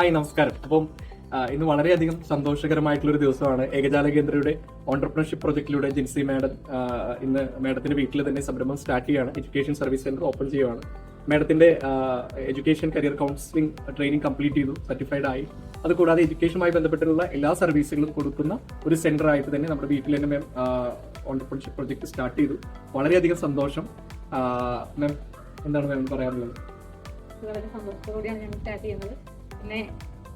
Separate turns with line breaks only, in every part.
Hi നമസ്കാരം. അപ്പം ഇന്ന് വളരെയധികം സന്തോഷകരമായിട്ടുള്ള ഒരു ദിവസമാണ്. ഏകജാല കേന്ദ്രയുടെ ഓണ്ടർപ്രണർഷിപ്പ് പ്രൊജക്റ്റിലൂടെ ജിൻസി മാഡം ഇന്ന് മാഡത്തിന്റെ വീട്ടിൽ തന്നെ സംരംഭം സ്റ്റാർട്ട് ചെയ്യുകയാണ്. എഡ്യൂക്കേഷൻ സർവീസ് സെന്റർ ഓപ്പൺ ചെയ്യുകയാണ് മാഡത്തിന്റെ education career counselling training complete ചെയ്തു സർട്ടിഫൈഡ് ആയി. അതുകൂടാതെ എഡ്യൂക്കേഷനുമായി ബന്ധപ്പെട്ടുള്ള എല്ലാ സർവീസുകളും കൊടുക്കുന്ന ഒരു സെന്റർ ആയിട്ട് തന്നെ നമ്മുടെ വീട്ടിൽ തന്നെ മാം ഓണ്ടർപ്രണർഷിപ്പ് പ്രൊജക്ട് സ്റ്റാർട്ട് ചെയ്തു. വളരെയധികം സന്തോഷം. മാം എന്താണ് മാം പറയാനുള്ളത്?
വളരെ സന്തോഷത്തോടെയാണ് ഞാൻ സ്റ്റാർട്ട് ചെയ്യുന്നത്. പിന്നെ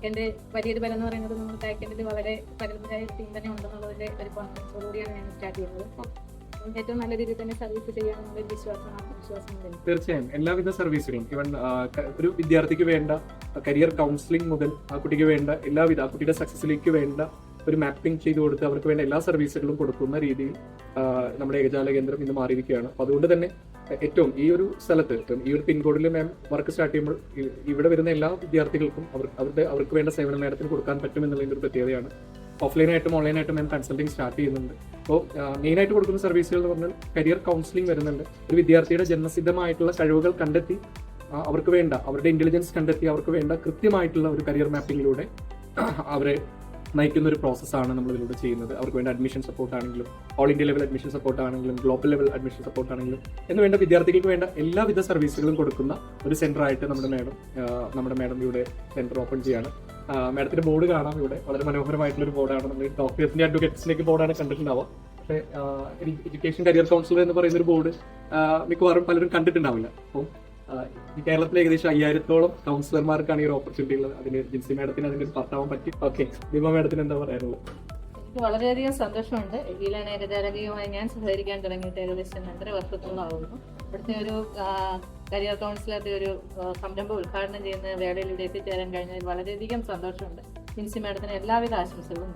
എന്റെ വലിയൊരു ബലം എന്ന് പറയുന്നത് നമ്മൾ ബാക്കെൻഡിൽ വളരെ പരിമിതമായ ടീം തന്നെ ഉണ്ടെന്നുള്ളതിന്റെ ഒരു കോൺഫിഡൻസോടുകൂടിയാണ് ഞാൻ സ്റ്റാർട്ട് ചെയ്യുന്നത് നല്ല തന്നെ സർവീസ് വിശ്വാസമുണ്ട്
തീർച്ചയായും. എല്ലാവിധ സർവീസുകളും ഇവൻ ഒരു വിദ്യാർത്ഥിക്ക് വേണ്ട കരിയർ കൗൺസിലിംഗ് മുതൽ ആ കുട്ടിക്ക് വേണ്ട എല്ലാവിധ ആ കുട്ടിയുടെ സക്സസിലേക്ക് വേണ്ട ഒരു മാപ്പിംഗ് ചെയ്തു കൊടുത്ത് അവർക്ക് വേണ്ട എല്ലാ സർവീസുകളും കൊടുക്കുന്ന രീതിയിൽ നമ്മുടെ ഏകജാല കേന്ദ്രം ഇന്ന് മാറിയിരിക്കുകയാണ്. അതുകൊണ്ട് തന്നെ ഏറ്റവും ഈ ഒരു സ്ഥലത്ത് ഈ ഒരു പിൻകോഡിൽ മാം വർക്ക് സ്റ്റാർട്ട് ചെയ്യുമ്പോൾ ഇവിടെ വരുന്ന എല്ലാ വിദ്യാർത്ഥികൾക്കും അവർ അവരുടെ അവർക്ക് വേണ്ട സേവനം മാഡത്തിന് കൊടുക്കാൻ പറ്റും എന്നുള്ളതിന്റെ ഒരു പ്രത്യേകതയാണ്. ഓഫ്ലൈനായിട്ടും ഓൺലൈനായിട്ടും മാം കൺസൾട്ടിങ് സ്റ്റാർട്ട് ചെയ്യുന്നുണ്ട്. അപ്പോൾ മെയിനായിട്ട് കൊടുക്കുന്ന സർവീസുകൾ എന്ന് പറഞ്ഞാൽ കരിയർ കൗൺസിലിംഗ് വരുന്നുണ്ട്. ഒരു വിദ്യാർത്ഥിയുടെ ജന്മസിദ്ധമായിട്ടുള്ള കഴിവുകൾ കണ്ടെത്തി അവർക്ക് വേണ്ട അവരുടെ ഇന്റലിജൻസ് കണ്ടെത്തി അവർക്ക് വേണ്ട കൃത്യമായിട്ടുള്ള ഒരു കരിയർ മാപ്പിങ്ങിലൂടെ അവരെ നയിക്കുന്ന ഒരു പ്രോസസ്സാണ് നമ്മൾ ഇതിലൂടെ ചെയ്യുന്നത്. അവർക്ക് വേണ്ട അഡ്മിഷൻ സപ്പോർട്ട് ആണെങ്കിലും all India level admission support ആണെങ്കിലും ഗ്ലോബൽ ലെവൽ അഡ്മിഷൻ സപ്പോർട്ട് ആണെങ്കിലും എന്ന് വേണ്ട വിദ്യാർത്ഥികൾക്ക് വേണ്ട എല്ലാവിധ സർവീസുകളും കൊടുക്കുന്ന ഒരു സെന്റർ ആയിട്ട് നമ്മുടെ മാഡം നമ്മുടെ മാഡം ഇവിടെ സെന്റർ ഓപ്പൺ ചെയ്യാണ്. മാഡത്തിന്റെ ബോർഡ് കാണാം ഇവിടെ. വളരെ മനോഹരമായിട്ടുള്ള ഒരു ബോർഡാണ് നമ്മൾ ഡോക്ടേഴ്സിന്റെ അഡ്വക്കേറ്റ്സിലേക്ക് ബോർഡാണ് കണ്ടിട്ടുണ്ടാവുക. പക്ഷേ എഡ്യൂക്കേഷൻ കരിയർ കൗൺസിലർ എന്ന് പറയുന്ന ഒരു ബോർഡ് മിക്കവാറും പലരും കണ്ടിട്ടുണ്ടാവില്ല. അപ്പം കേരളത്തിൽ ഏകദേശം അയ്യായിരത്തോളം കൗൺസിലർമാർക്കാണ് ഈ ഒരു ഓപ്പർച്യൂണിറ്റി ഉള്ളത്. അതിന് ജിൻസി മാഡത്തിന് അതിന് പത്താവാൻ പറ്റി. ഓക്കെ ദീപ മാഡത്തിന് എന്താ പറയാനുള്ളത്?
വളരെയധികം സന്തോഷമുണ്ട്. ഇതിലാണ് ഏകജാലകയുമായി ഞാൻ സഹകരിക്കാൻ തുടങ്ങിയിട്ട് ഏകദേശം രണ്ടര വർഷത്തോളമാകുന്നു ഇവിടുത്തെ ഒരു കരിയർ കൗൺസിലറുടെ ഒരു സംരംഭം ഉദ്ഘാടനം ചെയ്യുന്ന വേളയിൽ ഇവിടെ എത്തിച്ചേരാൻ കഴിഞ്ഞതിൽ വളരെയധികം സന്തോഷമുണ്ട്. ജിൻസി മാഡത്തിന് എല്ലാവിധ ആശംസകളും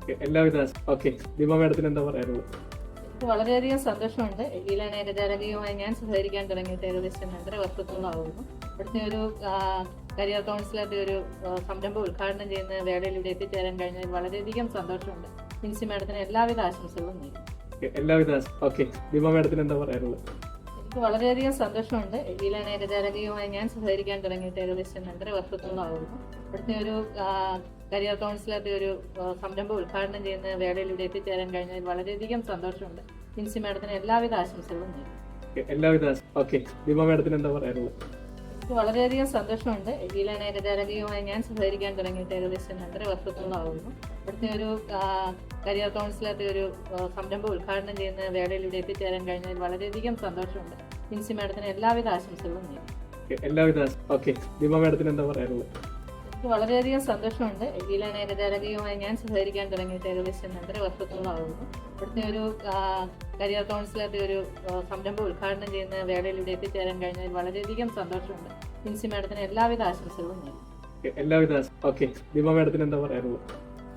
Okay, എല്ലാവിധ ഓക്കെ ദീപ മാഡത്തിന് എന്താ പറയാനുള്ളത്?
വളരെയധികം സന്തോഷമുണ്ട്. ഇതിലാണ് ഏകജാലകീയമായി ഞാൻ സഹകരിക്കാൻ തുടങ്ങിയിട്ട് ഏകദേശം രണ്ടര വർഷത്തോളമാകുന്നു ഇവിടുത്തെ ഒരു കരിയർ കൗൺസിലറുടെ ഒരു സംരംഭം ഉദ്ഘാടനം ചെയ്യുന്ന വേളയിൽ ഇവിടെ എത്തിച്ചേരാൻ കഴിഞ്ഞാൽ വളരെയധികം സന്തോഷമുണ്ട്. മിൻസി മാഡത്തിന് എല്ലാവിധ ആശംസകളും
നേരിടും എല്ലാവിധ ഓക്കെ. ദീപ മാഡത്തിന് എന്താ പറയാനുള്ളത്?
എനിക്ക് വളരെയധികം സന്തോഷമുണ്ട്. ഈ ഏകജാലകീയമായി ഞാൻ സഹകരിക്കാൻ തുടങ്ങിയിട്ട് ഏകദേശം രണ്ടര വർഷത്തോളമാകുന്നു ഇവിടുത്തെ ഒരു കരിയർ കൗൺസിലറുടെ ഒരു സംരംഭം ഉദ്ഘാടനം ചെയ്യുന്ന വേളയിൽ ഇവിടെ എത്തിച്ചേരാൻ കഴിഞ്ഞതിൽ വളരെയധികം സന്തോഷമുണ്ട്. ജിൻസി മാഡത്തിന് എല്ലാവിധ ആശംസകളും
എല്ലാവിധ ഓക്കെ. ദീപ മാഡത്തിന് എന്താ പറയാനുള്ളത്?
വളരെയധികം സന്തോഷമുണ്ട്. ഇതിലാണ് ഏകജാലകീയമായി ഞാൻ സഹകരിക്കാൻ തുടങ്ങിയിട്ട് ഏകദേശം രണ്ടര വർഷത്തോളമാകുന്നു ഇവിടുത്തെ ഒരു കരിയർ കൗൺസിലറുടെ ഒരു സംരംഭം ഉദ്ഘാടനം ചെയ്യുന്ന വേളയിൽ ഇവിടെ എത്തിച്ചേരാൻ കഴിഞ്ഞതിൽ വളരെയധികം സന്തോഷമുണ്ട്. ജിൻസി മാഡത്തിന് എല്ലാവിധ ആശംസകളും
നേരി എല്ലാവിധ ഓക്കെ ദീപ മാഡത്തിന് എന്താ പറയാനുള്ളത്?
എനിക്ക് വളരെയധികം സന്തോഷമുണ്ട്. ഇതിലാണ് ഏകജാലകീയമായി ഞാൻ സഹകരിക്കാൻ തുടങ്ങിയിട്ട് ഏകദേശം രണ്ടര വർഷത്തോളമാകുന്നു ഇവിടുത്തെ ഒരു കരിയർ കൗൺസിലറുടെ ഒരു സംരംഭം ഉദ്ഘാടനം ചെയ്യുന്ന വേളയിൽ ഇവിടെ എത്തിച്ചേരാൻ കഴിഞ്ഞതിൽ വളരെയധികം സന്തോഷമുണ്ട്. ജിൻസി മാഡത്തിന് എല്ലാവിധ ആശംസകളും നേരുന്നു.
എല്ലാവിധ ഓക്കെ ദീപ മാഡത്തിന് എന്താ പറയാനുള്ളത്?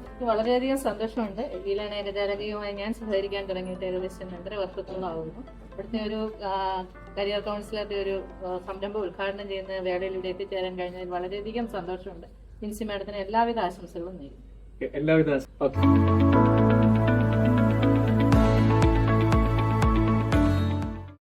എനിക്ക് വളരെയധികം സന്തോഷമുണ്ട്. ഇതിലാണ് ഏകജാലകീയമായി ഞാൻ സഹകരിക്കാൻ തുടങ്ങിയിട്ട് ഏകദേശം രണ്ടര വർഷത്തോളമാകുന്നു ഇവിടുത്തെ ഒരു കരിയർ കൗൺസിലറുടെ ഒരു സംരംഭം ഉദ്ഘാടനം ചെയ്യുന്ന വേളയിൽ ഇവിടെ എത്തിച്ചേരാൻ കഴിഞ്ഞതിൽ വളരെയധികം സന്തോഷമുണ്ട്. ജിൻസി മാഡത്തിന് എല്ലാവിധ ആശംസകളും നേരുന്നു.
എല്ലാവിധ ഓക്കെ.